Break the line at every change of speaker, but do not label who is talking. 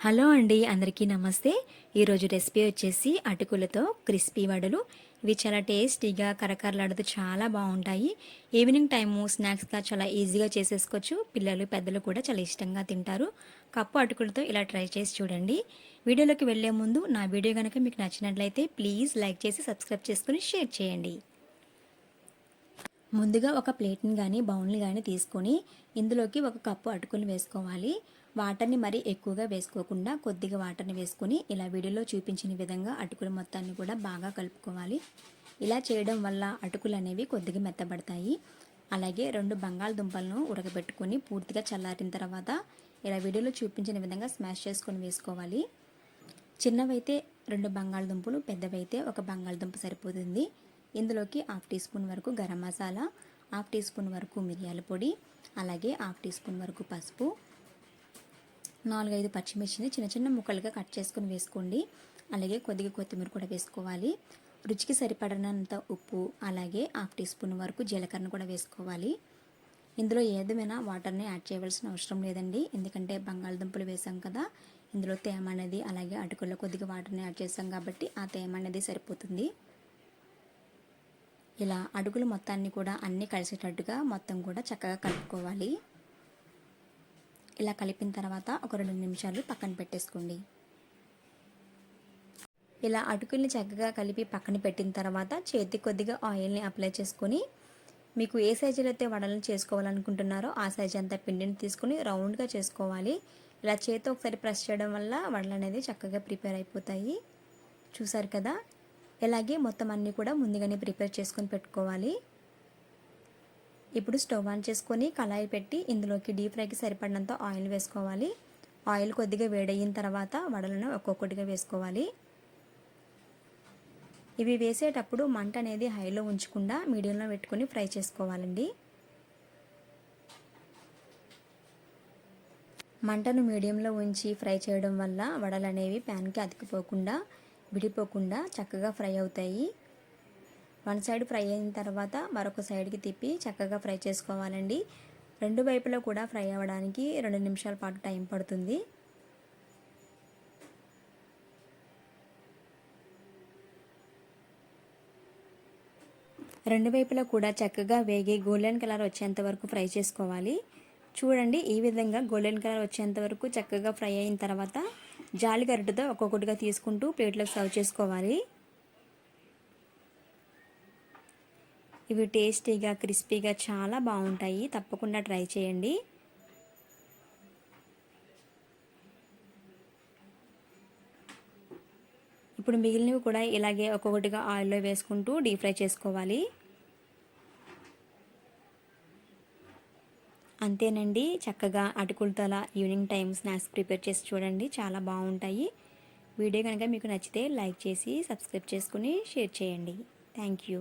Hello అండి అందరికీ నమస్తే. ఈరోజు రెసిపీ వచ్చేసి అటుకులతో క్రిస్పీ వడలు. ఇవి చాలా టేస్టీగా కరకరలాడుతూ చాలా బాగుంటాయి. ఈవినింగ్ టైము స్నాక్స్గా చాలా ఈజీగా చేసేసుకోవచ్చు. పిల్లలు పెద్దలు కూడా చాలా ఇష్టంగా తింటారు. కప్పు అటుకులతో ఇలా ట్రై చేసి చూడండి. వీడియోలోకి వెళ్ళే ముందు నా వీడియో కనుక మీకు నచ్చినట్లయితే ప్లీజ్ లైక్ చేసి సబ్స్క్రైబ్ చేసుకుని షేర్ చేయండి. ముందుగా ఒక ప్లేట్ని కానీ బౌల్ని కానీ తీసుకొని ఇందులోకి ఒక కప్పు అటుకులు వేసుకోవాలి. వాటర్ని మరీ ఎక్కువగా వేసుకోకుండా కొద్దిగా వాటర్ని వేసుకొని ఇలా వీడియోలో చూపించిన విధంగా అటుకుల మొత్తాన్ని కూడా బాగా కలుపుకోవాలి. ఇలా చేయడం వల్ల అటుకులు అనేవి కొద్దిగా మెత్తబడతాయి. అలాగే రెండు బంగాళదుంపలను ఉడకబెట్టుకొని పూర్తిగా చల్లారిన తర్వాత ఇలా వీడియోలో చూపించిన విధంగా స్మాష్ చేసుకొని వేసుకోవాలి. చిన్నవైతే రెండు బంగాళదుంపలు పెద్దవైతే ఒక బంగాళదుంప సరిపోతుంది. ఇందులోకి హాఫ్ టీ స్పూన్ వరకు garam masala half teaspoon వరకు మిరియాల పొడి అలాగే హాఫ్ టీ స్పూన్ వరకు పసుపు నాలుగైదు పచ్చిమిర్చిని చిన్న చిన్న ముక్కలుగా కట్ చేసుకుని వేసుకోండి. అలాగే కొద్దిగా కొత్తిమీర కూడా వేసుకోవాలి. రుచికి సరిపడినంత ఉప్పు అలాగే హాఫ్ టీ స్పూన్ వరకు జీలకర్ర కూడా వేసుకోవాలి. ఇందులో ఏదైనా వాటర్ని యాడ్ చేయవలసిన అవసరం లేదండి. ఎందుకంటే బంగాళదుంపలు వేసాం కదా ఇందులో తేమ అనేది అలాగే అటుకుల్లో కొద్దిగా వాటర్ని యాడ్ చేసాం కాబట్టి ఆ తేమ అనేది సరిపోతుంది. ఇలా అడుగులు మొత్తాన్ని కూడా అన్నీ కలిసేటట్టుగా మొత్తం కూడా చక్కగా కలుపుకోవాలి. ఇలా కలిపిన తర్వాత ఒక రెండు నిమిషాలు పక్కన పెట్టేసుకోండి. ఇలా అటుకుల్ని చక్కగా కలిపి పక్కన పెట్టిన తర్వాత చేతి కొద్దిగా ఆయిల్ని అప్లై చేసుకొని మీకు ఏ సైజులో అయితే వడలను చేసుకోవాలనుకుంటున్నారో ఆ సైజు అంతా పిండిని తీసుకొని రౌండ్గా చేసుకోవాలి. ఇలా చేతితో ఒకసారి ప్రెస్ చేయడం వల్ల వడలు అనేది చక్కగా ప్రిపేర్ అయిపోతాయి. చూసారు కదా? ఇలాగే మొత్తం అన్నీ కూడా ముందుగానే ప్రిపేర్ చేసుకొని పెట్టుకోవాలి. ఇప్పుడు స్టవ్ ఆన్ చేసుకొని కళాయి పెట్టి ఇందులోకి డీప్ ఫ్రైకి సరిపడినంత ఆయిల్ వేసుకోవాలి. ఆయిల్ కొద్దిగా వేడయిన తర్వాత వడలను ఒక్కొక్కటిగా వేసుకోవాలి. ఇవి వేసేటప్పుడు మంట అనేది హైలో ఉంచకుండా మీడియంలో పెట్టుకొని ఫ్రై చేసుకోవాలండి. మంటను మీడియంలో ఉంచి ఫ్రై చేయడం వల్ల వడలు అనేవి ప్యాన్కి అతికిపోకుండా విడిపోకుండా చక్కగా ఫ్రై అవుతాయి. వన్ సైడ్ ఫ్రై అయిన తర్వాత మరొక సైడ్కి తిప్పి చక్కగా ఫ్రై చేసుకోవాలండి. రెండు వైపులా కూడా ఫ్రై అవ్వడానికి రెండు నిమిషాల పాటు టైం పడుతుంది. రెండు వైపులా కూడా చక్కగా వేగి గోల్డెన్ కలర్ వచ్చేంత వరకు ఫ్రై చేసుకోవాలి. చూడండి ఈ విధంగా గోల్డెన్ కలర్ వచ్చేంత వరకు చక్కగా ఫ్రై అయిన తర్వాత జాలి గరిటతో ఒక్కొక్కటిగా తీసుకుంటూ ప్లేట్లకు సర్వ్ చేసుకోవాలి. ఇవి టేస్టీగా క్రిస్పీగా చాలా బాగుంటాయి. తప్పకుండా ట్రై చేయండి. ఇప్పుడు మిగిలినవి కూడా ఇలాగే ఒక్కొక్కటిగా ఆయిల్లో వేసుకుంటూ డీప్ ఫ్రై చేసుకోవాలి. అంతేనండి. చక్కగా అటుకులతల ఈవినింగ్ టైం స్నాక్స్ ప్రిపేర్ చేసి చూడండి. చాలా బాగుంటాయి. వీడియో కనుక మీకు నచ్చితే లైక్ చేసి సబ్స్క్రైబ్ చేసుకుని షేర్ చేయండి. Thank you.